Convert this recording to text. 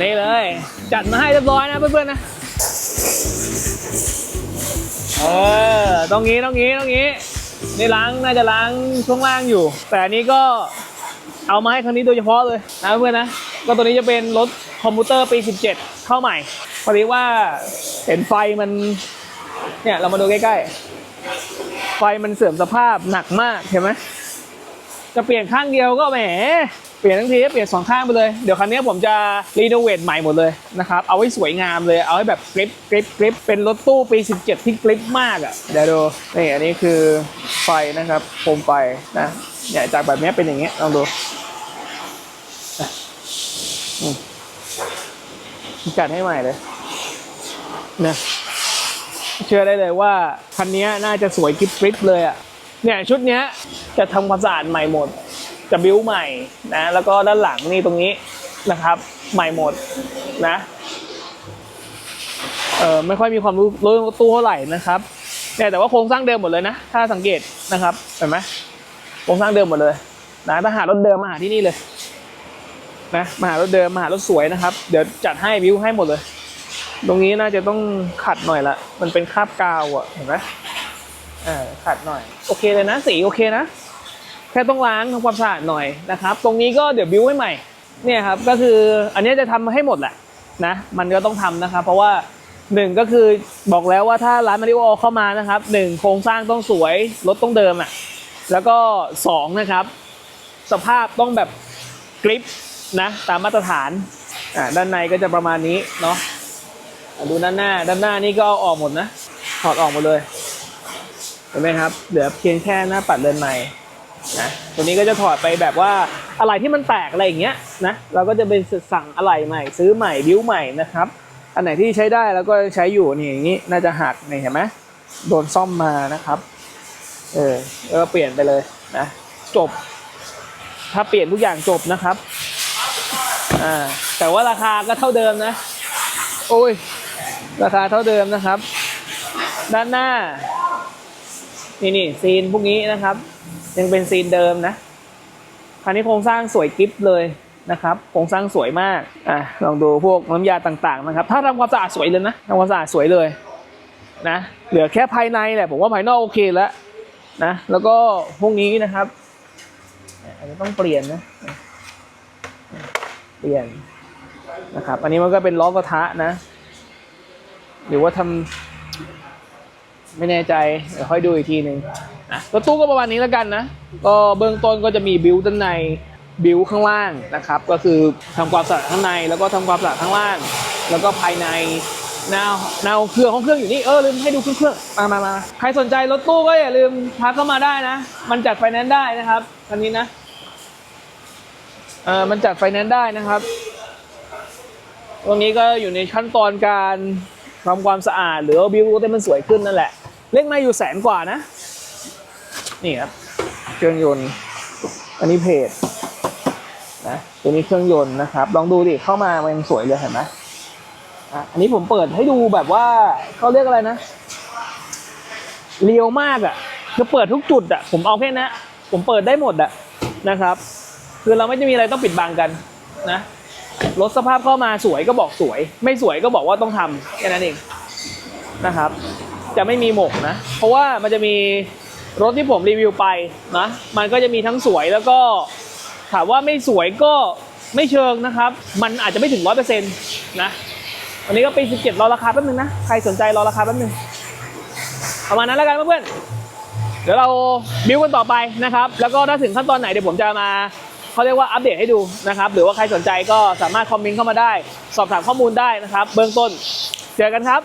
นี่เลย จัดมาให้เรียบร้อยนะเพื่อนๆนะ เออตรงนี้ตรงนี้ตรงนี้นี่ล้างน่าจะล้างช่วงล่างอยู่ แต่นี้ก็เอามาให้คันนี้โดยเฉพาะเลยนะเพื่อนนะ ก็ตัวนี้จะเป็นรถคอมพิวเตอร์ปี 17 เข้าใหม่ พอดีว่าเห็นไฟมัน เนี่ย เรามาดูใกล้ๆ ไฟมันเสื่อมสภาพหนักมากเห็นไหมจะเปลี่ยนข้างเดียวก็แหม เปลี่ยนทั้งทีก็เปลี่ยนสองข้างไปเลย เดี๋ยวคันนี้ผมจะรีโนเวทใหม่หมดเลยนะครับ เอาไว้สวยงามเลย เอาให้แบบกริปกริปกริปเป็นรถตู้ปี 17 ที่กริปมากอะ เดี๋ยวดู นี่อันนี้คือไฟนะครับ โคมไฟนะเนี่ยจากแบบนี้เป็นอย่างเงี้ยลองดูจัดให้ใหม่เลยนะเชื่อได้เลยว่าคันนี้น่าจะสวยกริปกริปเลยอะ เนี่ยชุดเนี้ยจะทำความสะอาดใหม่หมด จะบิ้วใหม่นะแล้วก็ด้านหลังนี่ตรงนี้นะครับ ใหม่หมดนะเออไม่ค่อยมีความรู้เรื่องตู้เท่าไหร่นะครับเนี่ยแต่ว่าโครงสร้างเดิมหมดเลยนะ ถ้าสังเกตนะครับเห็นไหมโครงสร้างเดิมหมดเลยนะถ้าหารถเดิมมาหาที่นี่เลยนะมาหารถเดิมมาหารถสวยนะครับ เดี๋ยวจัดให้บิ้วให้หมดเลย ตรงนี้น่าจะต้องขัดหน่อยละมันเป็นคราบกาวอะเห็นไหมเออขัดหน่อย โอเคเลยนะสีโอเคนะ แค่ต้องล้างทำความสะอาดหน่อยนะครับ ตรงนี้ก็เดี๋ยวบิวให้ใหม่เนี่ยครับก็คืออันนี้จะทำให้หมดแหละนะมันก็ต้องทำนะครับ เพราะว่าหนึ่งก็คือบอกแล้วว่าถ้าร้านมาริโอเข้ามานะครับหนึ่งโครงสร้างต้องสวยรถต้องเดิมอะแล้วก็สองนะครับ สภาพต้องแบบกริปนะตามมาตรฐานอ่าด้านในก็จะประมาณนี้เนาะดูด้านหน้า ด้านหน้านี่ก็ออกหมดนะถอดออกหมดเลยเห็นไหมครับ เหลือเพียงแค่หน้าปัดเดินใหม่ นะตัวนี้ก็จะถอดไปแบบว่าอะไรที่มันแตกอะไรอย่างเงี้ยนะเราก็จะไปสั่งอะไรใหม่ซื้อใหม่บิ้วใหม่นะครับ อันไหนที่ใช้ได้แล้วก็ใช้อยู่นี่อย่างนี้น่าจะหักนี่เห็นไหมโดนซ่อมมานะครับเออแล้วก็เปลี่ยนไปเลยนะจบ ถ้าเปลี่ยนทุกอย่างจบนะครับอ่าแต่ว่าราคาก็เท่าเดิมนะ โอ้ย ราคาเท่าเดิมนะครับ ด้านหน้า นี่นี่ซีนพวกนี้นะครับ ยังเป็นซีนเดิมนะคันนี้โครงสร้างสวยกิฟเลยนะครับ โครงสร้างสวยมากอะลองดูพวกน้ำยาต่างๆนะครับ ถ้าทำความสะอาดสวยเลยนะทำความสะอาดสวยเลยนะ เหลือแค่ภายในแหละ ผมว่าภายนอกโอเคแล้วนะ แล้วก็พวกนี้นะครับอาจจะต้องเปลี่ยนนะ เปลี่ยนนะครับ อันนี้มันก็เป็นล้อกระทะนะ หรือว่าทำไม่แน่ใจเดี๋ยวค่อยดูอีกทีหนึ่ง นะรถตู้ก็ประมาณนี้แล้วกันนะก็เบื้องต้นก็จะมีบิวด้านในบิวข้างล่างนะครับ ก็คือทำความสะอาดข้างในแล้วก็ทำความสะอาดข้างล่าง แล้วก็ภายในแนวแนวเครื่องของเครื่องอยู่นี่เออลืมให้ดูเครื่องเครื่องมามามาใครสนใจรถตู้ก็อย่าลืมทักเข้ามาได้นะ มันจัดไฟแนนซ์ได้นะครับคันนี้นะเออมันจัดไฟแนนซ์ได้นะครับตรงนี้ก็อยู่ในขั้นตอนการทำความสะอาด หรือบิวให้มันสวยขึ้นนั่นแหละ เล็กมาอยู่แสนกว่านะ นี่ครับ เครื่องยนต์ อันนี้เพจนะตัวนี้เครื่องยนต์นะครับ ลองดูดิเข้ามามันยังสวยเลยเห็นไหมอะอันนี้ผมเปิดให้ดูแบบว่าเขาเรียกอะไรนะเรียวมากอะคือเปิดทุกจุดอะผมเอาแค่นี้ผมเปิดได้หมดอะนะครับ คือเราไม่จะมีอะไรต้องปิดบังกันนะรถสภาพเข้ามาสวยก็บอกสวย ไม่สวยก็บอกว่าต้องทำแค่นั้นเองนะครับ จะไม่มีหมกนะ เพราะว่ามันจะมี รถที่ผมรีวิวไปนะมันก็จะมีทั้งสวยแล้วก็ถามว่าไม่สวยก็ไม่เชิงนะครับ มันอาจจะไม่ถึงร้อยเปอร์เซ็นต์นะวันนี้ก็เปี17รอราคาแป๊บนึงนะ ใครสนใจรอราคาแป๊บนึงประมาณนั้นแล้วกันเพื่อนเดี๋ยวเราบิวกันต่อไปนะครับ แล้วก็ถ้าถึงขั้นตอนไหนเดี๋ยวผมจะมาเขาเรียกว่าอัปเดตให้ดูนะครับ หรือว่าใครสนใจก็สามารถคอมเมนต์เข้ามาได้ สอบถามข้อมูลได้นะครับ เบื้องต้น เจอกันครับ